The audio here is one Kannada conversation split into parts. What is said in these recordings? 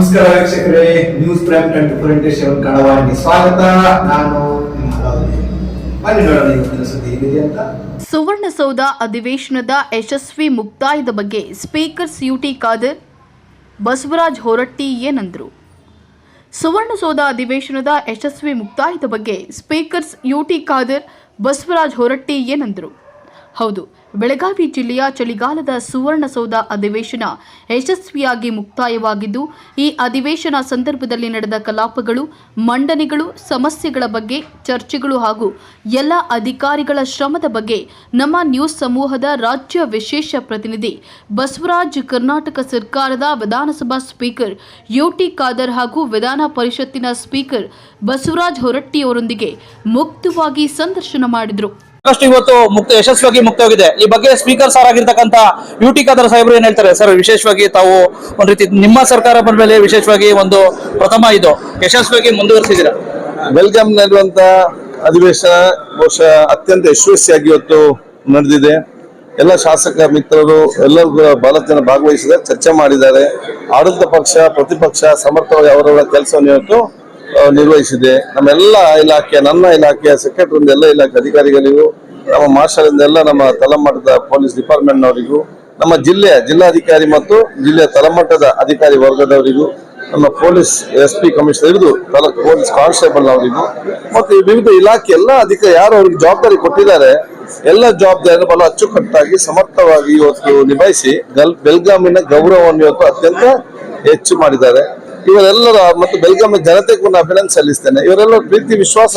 ನಮಸ್ಕಾರ ವೀಕ್ಷಕರೇ news prime twenty four into seven ಸ್ವಾಗತ, ನಾನು ನಿಮ್ಮ. ಬನ್ನಿ ನೋಡೋಣ ಇವತ್ತಿನ ಸುದ್ದಿ ಏನಿದೆ ಅಂತ. ಸುವರ್ಣಸೌಧ ಅಧಿವೇಶನದ ಯಶಸ್ವಿ ಮುಕ್ತಾಯದ ಬಗ್ಗೆ ಸ್ಪೀಕರ್ ಯುಟಿ ಖಾದರ್, ಬಸವರಾಜ್ ಹೊರಟ್ಟಿ ಏನಂದ್ರು. ಸುವರ್ಣಸೌಧ ಅಧಿವೇಶನದ ಯಶಸ್ವಿ ಮುಕ್ತಾಯದ ಬಗ್ಗೆ ಸ್ಪೀಕರ್ಸ್ ಯುಟಿ ಖಾದರ್, ಬಸವರಾಜ್ ಹೊರಟ್ಟಿ ಏನಂದ್ರು. ಹೌದು, ಬೆಳಗಾವಿ ಜಿಲ್ಲೆಯ ಚಳಿಗಾಲದ ಸುವರ್ಣಸೌಧ ಅಧಿವೇಶನ ಯಶಸ್ವಿಯಾಗಿ ಮುಕ್ತಾಯವಾಗಿದ್ದು, ಈ ಅಧಿವೇಶನ ಸಂದರ್ಭದಲ್ಲಿ ನಡೆದ ಕಲಾಪಗಳು, ಮಂಡನೆಗಳು, ಸಮಸ್ಯೆಗಳ ಬಗ್ಗೆ ಚರ್ಚೆಗಳು ಹಾಗೂ ಎಲ್ಲ ಅಧಿಕಾರಿಗಳ ಶ್ರಮದ ಬಗ್ಗೆ ನಮ್ಮ ನ್ಯೂಸ್ ಸಮೂಹದ ರಾಜ್ಯ ವಿಶೇಷ ಪ್ರತಿನಿಧಿ ಬಸವರಾಜ್ ಕರ್ನಾಟಕ ಸರ್ಕಾರದ ವಿಧಾನಸಭಾ ಸ್ಪೀಕರ್ ಯುಟಿ ಖಾದರ್ ಹಾಗೂ ವಿಧಾನ ಪರಿಷತ್ತಿನ ಸ್ಪೀಕರ್ ಬಸವರಾಜ್ ಹೊರಟ್ಟಿಯವರೊಂದಿಗೆ ಮುಕ್ತವಾಗಿ ಸಂದರ್ಶನ ಮಾಡಿದರು. ಸಾಕಷ್ಟು ಇವತ್ತು ಮುಕ್ತ, ಯಶಸ್ವಿಯಾಗಿ ಮುಕ್ತವಾಗಿದೆ. ಈ ಬಗ್ಗೆ ಸ್ಪೀಕರ್ ಸರ್ ಆಗಿರ್ತಕ್ಕಂಥ ಯು ಟಿ ಖಾದರ್ ಸಾಹೇಬರು ಏನ್ ಹೇಳ್ತಾರೆ? ಸರ್ ವಿಶೇಷವಾಗಿ ತಾವು ಒಂದ್ ರೀತಿ ನಿಮ್ಮ ಸರ್ಕಾರ ಬಂದ ಮೇಲೆ ವಿಶೇಷವಾಗಿ ಒಂದು ಪ್ರಥಮ ಇದು. ಯಶಸ್ವಿಯಾಗಿ ವೆಲ್ಕಮ್ ಬೆಲ್ಗಾಂನಲ್ಲಿರುವಂತ ಅಧಿವೇಶನ ಬಹುಶಃ ಅತ್ಯಂತ ಯಶಸ್ವಿಯಾಗಿ ಇವತ್ತು ನಡೆದಿದೆ. ಎಲ್ಲ ಶಾಸಕ ಮಿತ್ರರು ಎಲ್ಲರೂ ಕೂಡ ಬಹಳ ಜನ ಭಾಗವಹಿಸಿದ್ದಾರೆ, ಚರ್ಚೆ ಮಾಡಿದ್ದಾರೆ. ಆಡಳಿತ ಪಕ್ಷ, ಪ್ರತಿಪಕ್ಷ, ಸಮರ್ಥವಾಗಿ ಅವರವರ ಕೆಲಸವನ್ನು ಇವತ್ತು ನಿರ್ವಹಿಸಿದೆ. ನಮ್ಮೆಲ್ಲ ಇಲಾಖೆ, ನನ್ನ ಇಲಾಖೆಯ ಸೆಕ್ರೆಟರಿ ಎಲ್ಲ ಇಲಾಖೆ ಅಧಿಕಾರಿಗಳಿಗೂ, ನಮ್ಮ ಮಾರ್ಷಲ್ ಎಲ್ಲ ನಮ್ಮ ತಲಮಟ್ಟದ ಪೊಲೀಸ್ ಡಿಪಾರ್ಟ್ಮೆಂಟ್ನವರಿಗೂ ನಮ್ಮ ಜಿಲ್ಲೆಯ ಜಿಲ್ಲಾಧಿಕಾರಿ ಮತ್ತು ಜಿಲ್ಲೆಯ ತಲಮಟ್ಟದ ಅಧಿಕಾರಿ ವರ್ಗದವರಿಗೂ, ನಮ್ಮ ಪೊಲೀಸ್ ಎಸ್ ಪಿ ಕಮಿಷನರ್ ಹಿಡಿದು ಪೊಲೀಸ್ ಕಾನ್ಸ್ಟೇಬಲ್ ಅವರಿಗೂ ಮತ್ತು ವಿವಿಧ ಇಲಾಖೆ ಎಲ್ಲ ಅಧಿಕಾರಿ ಯಾರು ಅವ್ರಿಗೆ ಜವಾಬ್ದಾರಿ ಕೊಟ್ಟಿದ್ದಾರೆ, ಎಲ್ಲ ಜವಾಬ್ದಾರಿಯನ್ನು ಬಹಳ ಅಚ್ಚುಕಟ್ಟಾಗಿ, ಸಮರ್ಥವಾಗಿ ಇವತ್ತು ನಿಭಾಯಿಸಿ ಬೆಲ್ಗಾಮಿನ ಗೌರವವನ್ನು ಇವತ್ತು ಅತ್ಯಂತ ಹೆಚ್ಚು ಮಾಡಿದ್ದಾರೆ. ಇವರೆಲ್ಲರ ಮತ್ತು ಬೆಳಗಾವಿ ಜನತೆಗೂ ನಾನು ಅಭಿನಂದನೆ ಸಲ್ಲಿಸ್ತೇನೆ. ಇವರೆಲ್ಲರ ಪ್ರೀತಿ, ವಿಶ್ವಾಸ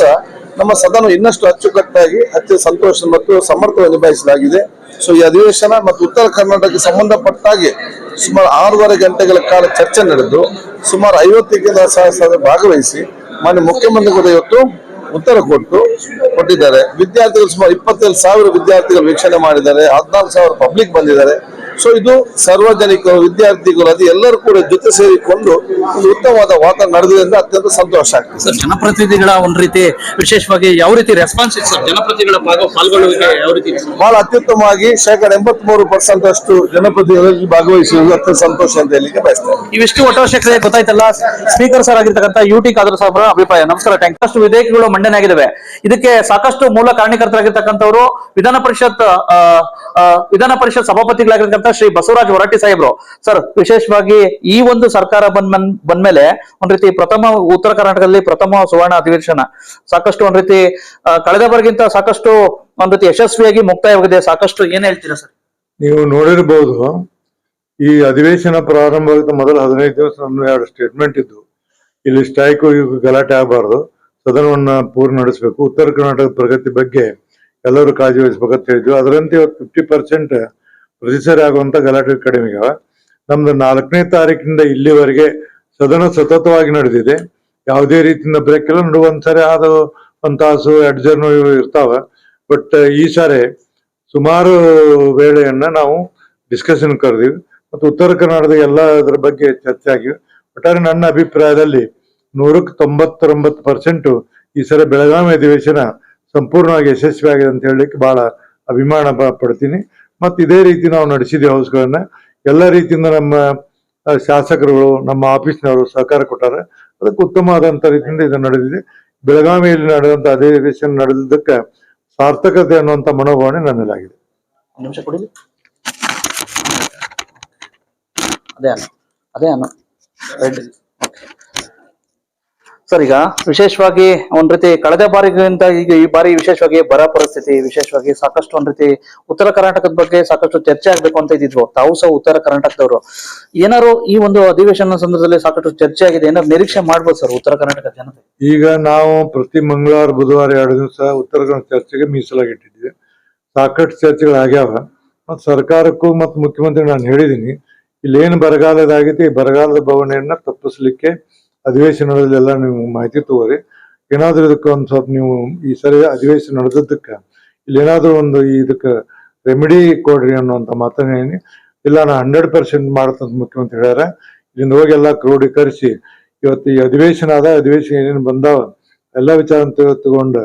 ನಮ್ಮ ಸದನ ಇನ್ನಷ್ಟು ಅಚ್ಚುಕಟ್ಟಾಗಿ ಅತ್ಯ ಸಂತೋಷ ಮತ್ತು ಸಮರ್ಥವಾಗಿ ನಿಭಾಯಿಸಲಾಗಿದೆ. ಸೊ ಈ ಅಧಿವೇಶನ ಮತ್ತು ಉತ್ತರ ಕರ್ನಾಟಕಕ್ಕೆ ಸಂಬಂಧಪಟ್ಟಾಗಿ ಸುಮಾರು ಆರೂವರೆ ಗಂಟೆಗಳ ಕಾಲ ಚರ್ಚೆ ನಡೆದು ಸುಮಾರು ಐವತ್ತಕ್ಕಿಂತ ಸಹಸ್ರ ಭಾಗವಹಿಸಿ ಮಾನ್ಯ ಮುಖ್ಯಮಂತ್ರಿ ಕೂಡ ಇವತ್ತು ಉತ್ತರ ಕೊಟ್ಟು ಕೊಟ್ಟಿದ್ದಾರೆ. ವಿದ್ಯಾರ್ಥಿಗಳು ಸುಮಾರು ಇಪ್ಪತ್ತೇಳು ಸಾವಿರ ವಿದ್ಯಾರ್ಥಿಗಳು ವೀಕ್ಷಣೆ ಮಾಡಿದ್ದಾರೆ. ಹದಿನಾಲ್ಕು ಸಾವಿರ ಪಬ್ಲಿಕ್ ಬಂದಿದ್ದಾರೆ. ಸೊ ಇದು ಸಾರ್ವಜನಿಕರು ವಿದ್ಯಾರ್ಥಿಗಳು ಅದು ಎಲ್ಲರೂ ಕೂಡ ಜೊತೆ ಸೇರಿಕೊಂಡು ಒಂದು ಉತ್ತಮವಾದ ವಾತಾವರಣ ನಡೆದಿದೆ ಅಂತ ಅತ್ಯಂತ ಸಂತೋಷ ಆಗ್ತದೆ. ಸರ್ ಜನಪ್ರತಿನಿಧಿಗಳ ಒಂದ್ ರೀತಿ ವಿಶೇಷವಾಗಿ ಯಾವ ರೀತಿ ರೆಸ್ಪಾನ್ಸ್ ಇತ್ತು ಸರ್ ಜನಪ್ರತಿನಿಧಿಗಳ ಪಾಲ್ಗೊಳ್ಳುವಿಕೆ ಯಾವ ರೀತಿ ಬಹಳ ಅತ್ಯುತ್ತಮವಾಗಿ ಶೇಕಡ ಎಂಬತ್ ಮೂರು ಪರ್ಸೆಂಟ್ ಅಷ್ಟು ಜನಪ್ರತಿನಿಧಿಗಳಲ್ಲಿ ಭಾಗವಹಿಸುವುದು ಅತ್ಯಂತ ಸಂತೋಷ ಅಂತ ಹೇಳಿಕೆ ಬಯಸ್ತೇನೆ. ಇವಿಷ್ಟು ಒಟ್ಟವಶ್ಯಕತೆ ಗೊತ್ತಾಯ್ತಲ್ಲ? ಸ್ಪೀಕರ್ ಸರ್ ಆಗಿರ್ತಕ್ಕಂಥ ಯು ಟಿ ಖಾದರ್ ಸಾಹೇಬರ ಅಭಿಪ್ರಾಯ. ನಮಸ್ಕಾರ ಟ್ಯಾಂಕ್ ಅಷ್ಟು ವಿಧೇಯಕಗಳು ಮಂಡನೆ ಆಗಿದ್ದಾವೆ ಇದಕ್ಕೆ ಸಾಕಷ್ಟು ಮೂಲ ಕಾರಣಕರ್ತರಾಗಿರ್ತಕ್ಕಂಥವರು ವಿಧಾನ ಪರಿಷತ್ ವಿಧಾನ ಪರಿಷತ್ ಸಭಾಪತಿಗಳಾಗಿರ್ತಕ್ಕಂಥ ಶ್ರೀ ಬಸವರಾಜ್ ಹೊರಟ್ಟಿ ಸಾಹೇಬ್ರು. ಸರ್, ವಿಶೇಷವಾಗಿ ಈ ಒಂದು ಸರ್ಕಾರ ಬಂದ್ ಬಂದ್ಮೇಲೆ ಒಂದ್ ರೀತಿ ಪ್ರಥಮ ಉತ್ತರ ಕರ್ನಾಟಕದಲ್ಲಿ ಪ್ರಥಮ ಸುವರ್ಣ ಅಧಿವೇಶನ. ಸಾಕಷ್ಟು ಒಂದ್ ರೀತಿ ಕಳೆದ ಬಾರಿಗಿಂತ ಸಾಕಷ್ಟು ಒಂದ್ ರೀತಿ ಯಶಸ್ವಿಯಾಗಿ ಮುಕ್ತಾಯವಾಗಿದೆ. ಸಾಕಷ್ಟು ಏನ್ ಹೇಳ್ತೀರಾ ಸರ್? ನೀವು ನೋಡಿರ್ಬಹುದು ಈ ಅಧಿವೇಶನ ಪ್ರಾರಂಭ ಮೊದಲು ಹದಿನೈದು ದಿವಸ ಎರಡು ಸ್ಟೇಟ್ಮೆಂಟ್ ಇದ್ದು, ಇಲ್ಲಿ ಸ್ಟ್ರೈಕ್ ಗಲಾಟೆ ಆಗಬಾರ್ದು. ಸದನವನ್ನ ಪೂರ್ಣ ನಡೆಸಬೇಕು. ಉತ್ತರ ಕರ್ನಾಟಕದ ಪ್ರಗತಿ ಬಗ್ಗೆ ಎಲ್ಲರೂ ಕಾಳಜಿ ವಹಿಸಬೇಕಂತ ಹೇಳಿದ್ವಿ. ಅದರಂತೆ ಇವತ್ತು ಫಿಫ್ಟಿ ಪರ್ಸೆಂಟ್ ಪ್ರತಿಸರಿ ಆಗುವಂತ ಗಲಾಟೆ ಕಡಿಮೆ ನಮ್ದು ನಾಲ್ಕನೇ ತಾರೀಕಿನಿಂದ ಇಲ್ಲಿವರೆಗೆ ಸದನ ಸತತವಾಗಿ ನಡೆದಿದೆ. ಯಾವುದೇ ರೀತಿಯಿಂದ ಬ್ರೇಕ್ ಇಲ್ಲ. ನಡುವ ಒಂದ್ಸರಿ ಆದ ಒಂದ್ ತಾಸು ಜನ ಇರ್ತಾವ. ಬಟ್ ಈ ಸಾರಿ ಸುಮಾರು ವೇಳೆಯನ್ನ ನಾವು ಡಿಸ್ಕಷನ್ ಕರೆದಿವಿ. ಮತ್ತು ಉತ್ತರ ಕರ್ನಾಟಕದ ಎಲ್ಲ ಅದರ ಬಗ್ಗೆ ಚರ್ಚೆ ಆಗಿವೆ. ಒಟ್ಟಾರೆ ನನ್ನ ಅಭಿಪ್ರಾಯದಲ್ಲಿ ನೂರಕ್ಕೆ ತೊಂಬತ್ತೊಂಬತ್ತು ಪರ್ಸೆಂಟ್ ಈ ಸಲ ಬೆಳಗಾವಿ ಅಧಿವೇಶನ ಸಂಪೂರ್ಣವಾಗಿ ಯಶಸ್ವಿಯಾಗಿದೆ ಅಂತ ಹೇಳಲಿಕ್ಕೆ ಬಹಳ ಅಭಿಮಾನ ಪಡ್ತೀನಿ. ಮತ್ತು ಇದೇ ರೀತಿ ನಾವು ನಡೆಸಿದ್ವಿ ಹೌಸ್ಗಳನ್ನ. ಎಲ್ಲ ರೀತಿಯಿಂದ ನಮ್ಮ ಶಾಸಕರುಗಳು, ನಮ್ಮ ಆಫೀಸ್ನವರು ಸಹಕಾರ ಕೊಟ್ಟಾರೆ. ಅದಕ್ಕೆ ಉತ್ತಮವಾದಂಥ ರೀತಿಯಿಂದ ಇದು ನಡೆದಿದೆ. ಬೆಳಗಾವಿಯಲ್ಲಿ ನಡೆದಂತ ಅಧಿವೇಶನ ನಡೆದಿದ್ದಕ್ಕೆ ಸಾರ್ಥಕತೆ ಅನ್ನುವಂತ ಮನೋಭಾವನೆ ನನ್ನಲ್ಲಾಗಿದೆ ಅದೇ ಅದೇ ಸರ್, ಈಗ ವಿಶೇಷವಾಗಿ ಒಂದ್ ರೀತಿ ಕಳೆದ ಬಾರಿಗಿಂತ ಈಗ ಈ ಬಾರಿ ವಿಶೇಷವಾಗಿ ಬರ ಪರಿಸ್ಥಿತಿ, ವಿಶೇಷವಾಗಿ ಸಾಕಷ್ಟು ಒಂದ್ ರೀತಿ ಉತ್ತರ ಕರ್ನಾಟಕದ ಬಗ್ಗೆ ಸಾಕಷ್ಟು ಚರ್ಚೆ ಆಗ್ಬೇಕು ಅಂತ ಇದ್ದಿದ್ವು. ತಾವು ಸಹ ಉತ್ತರ ಕರ್ನಾಟಕದವರು. ಏನಾರು ಈ ಒಂದು ಅಧಿವೇಶನ ಸಂದರ್ಭದಲ್ಲಿ ಸಾಕಷ್ಟು ಚರ್ಚೆ ಆಗಿದೆ, ಏನಾದ್ರು ನಿರೀಕ್ಷೆ ಮಾಡ್ಬೋದು ಸರ್, ಉತ್ತರ ಕರ್ನಾಟಕ ಜನತೆ? ಈಗ ನಾವು ಪ್ರತಿ ಮಂಗಳವಾರ, ಬುಧವಾರ ಎರಡು ದಿವಸ ಉತ್ತರ ಕನ್ನಡ ಚರ್ಚೆಗೆ ಮೀಸಲಾಗಿಟ್ಟಿದ್ವಿ ಸಾಕಷ್ಟು ಚರ್ಚೆಗಳು ಆಗ್ಯಾವ. ಮತ್ತು ಸರ್ಕಾರಕ್ಕೂ ಮತ್ತು ಮುಖ್ಯಮಂತ್ರಿ ನಾನು ಹೇಳಿದ್ದೀನಿ ಇಲ್ಲೇನು ಬರಗಾಲದಾಗೈತಿ, ಈ ಬರಗಾಲದ ಬವಣೆಯನ್ನ ತಪ್ಪಿಸ್ಲಿಕ್ಕೆ ಅಧಿವೇಶನದಲ್ಲಿ ಎಲ್ಲ ನೀವು ಮಾಹಿತಿ ತಗೋರಿ. ಏನಾದ್ರೂ ಇದಕ್ಕೆ ಒಂದು ಸ್ವಲ್ಪ ನೀವು ಈ ಸರಿ ಅಧಿವೇಶನ ನಡೆದದ್ದಕ್ಕೆ ಇಲ್ಲಿ ಏನಾದ್ರೂ ಒಂದು ಇದಕ್ಕೆ ರೆಮಿಡಿ ಕೊಡ್ರಿ ಅನ್ನುವಂಥ ಮಾತನ್ನ ಹೇಳಿ. ಇಲ್ಲ, ನಾ ಹಂಡ್ರೆಡ್ ಪರ್ಸೆಂಟ್ ಮಾಡತ್ತಂತ ಮುಖ್ಯಮಂತ್ರಿ ಹೇಳ್ಯಾರ. ಇಲ್ಲಿಂದ ಹೋಗಿ ಎಲ್ಲ ಕ್ರೋಢೀಕರಿಸಿ ಇವತ್ತು ಈ ಅಧಿವೇಶನ ಆದ, ಅಧಿವೇಶನ ಏನೇನು ಬಂದಾವ ಎಲ್ಲ ವಿಚಾರ ತಗೊಂಡು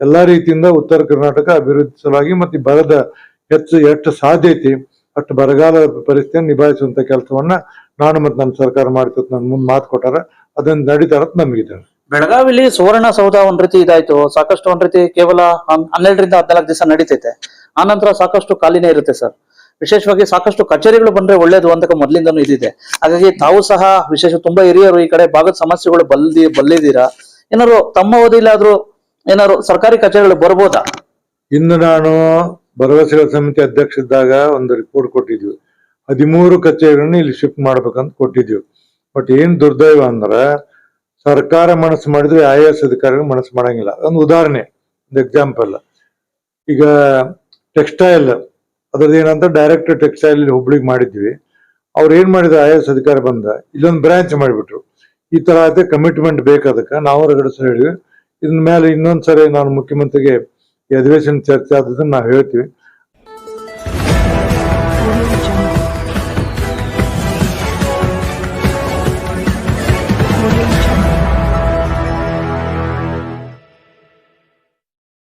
ಎಲ್ಲಾ ರೀತಿಯಿಂದ ಉತ್ತರ ಕರ್ನಾಟಕ ಅಭಿವೃದ್ಧಿ ಸಲುವಾಗಿ ಮತ್ತೆ ಬರದ ಹೆಚ್ಚು, ಎಷ್ಟು ಸಾಧ್ಯ ಐತಿ, ಅಷ್ಟು ಬರಗಾಲ ಪರಿಸ್ಥಿತಿಯನ್ನು ನಿಭಾಯಿಸುವಂತ ಕೆಲಸವನ್ನ ನಾನು ಮತ್ತು ನಮ್ಮ ಸರ್ಕಾರ ಮಾಡ್ತಿತ್ತು ನನ್ನ ಮುಂದೆ ಮಾತು ಕೊಟ್ಟಾರ. ಅದನ್ನ ನಮ್ಗೆ ನಮಗಿದೆ. ಬೆಳಗಾವಿಲಿ ಸುವರ್ಣ ಸೌಧ ಒಂದ್ ರೀತಿ ಇದಾಯ್ತು. ಸಾಕಷ್ಟು ಒಂದ್ ರೀತಿ ಕೇವಲ ಹನ್- ಹನ್ನೆರಡರಿಂದ ಹದಿನಾಲ್ಕು ದಿವಸ ನಡೀತೈತೆ. ಆನಂತರ ಸಾಕಷ್ಟು ಖಾಲಿನೇ ಇರುತ್ತೆ ಸರ್. ವಿಶೇಷವಾಗಿ ಸಾಕಷ್ಟು ಕಚೇರಿಗಳು ಬಂದ್ರೆ ಒಳ್ಳೇದು ಅಂತ ಮೊದ್ಲಿಂದನೂ ಇದಿದೆ. ಹಾಗಾಗಿ ತಾವು ಸಹ ವಿಶೇಷ ತುಂಬಾ ಹಿರಿಯರು ಈ ಕಡೆ ಭಾಗದ ಸಮಸ್ಯೆಗಳು ಬಲ್ದಿ ಬಲ್ಲಿದ್ದೀರಾ? ಏನಾದ್ರು ತಮ್ಮ ಓದಿಲ್ಲಾದ್ರೂ ಏನಾದ್ರು ಸರ್ಕಾರಿ ಕಚೇರಿಗಳು ಬರ್ಬೋದಾ? ಇನ್ನು ನಾನು ಭರವಸೆಗಳ ಸಮಿತಿ ಅಧ್ಯಕ್ಷ ಇದ್ದಾಗ ಒಂದು ರಿಪೋರ್ಟ್ ಕೊಟ್ಟಿದ್ವಿ. ಹದಿಮೂರು ಕಚೇರಿಗಳನ್ನ ಇಲ್ಲಿ ಶಿಫ್ಟ್ ಮಾಡ್ಬೇಕಂತ ಕೊಟ್ಟಿದ್ವಿ. ಬಟ್ ಏನ್ ದುರ್ದೈವ ಅಂದ್ರ ಸರ್ಕಾರ ಮನಸ್ಸು ಮಾಡಿದ್ರೆ ಐ ಎ ಎಸ್ ಅಧಿಕಾರಿಗಳು ಮನಸ್ಸು ಮಾಡಂಗಿಲ್ಲ. ಒಂದು ಉದಾಹರಣೆ, ಒಂದು ಎಕ್ಸಾಂಪಲ್ ಈಗ ಟೆಕ್ಸ್ಟೈಲ್ ಅದ್ರದ್ದು ಏನಂತ ಡೈರೆಕ್ಟ್ ಟೆಕ್ಸ್ಟೈಲ್ ಹುಬ್ಳಿಗೆ ಮಾಡಿದ್ವಿ. ಅವ್ರು ಏನ್ ಮಾಡಿದ್ರು ಐ ಎ ಎಸ್ ಅಧಿಕಾರಿ ಬಂದ, ಇಲ್ಲೊಂದು ಬ್ರಾಂಚ್ ಮಾಡಿಬಿಟ್ರು. ಈ ತರ ಆಯ್ತು ಕಮಿಟ್ಮೆಂಟ್ ಬೇಕಾದಕ್ಕೆ ನಾವು ಹೊರಗಡೆ ಹೇಳಿದ್ವಿ. ಇದ್ರ ಮೇಲೆ ಇನ್ನೊಂದ್ಸರಿ ನಾನು ಮುಖ್ಯಮಂತ್ರಿಗೆ ಅಧಿವೇಶನ ಚರ್ಚೆ ಆದದನ್ನ ನಾವು ಹೇಳ್ತೀವಿ.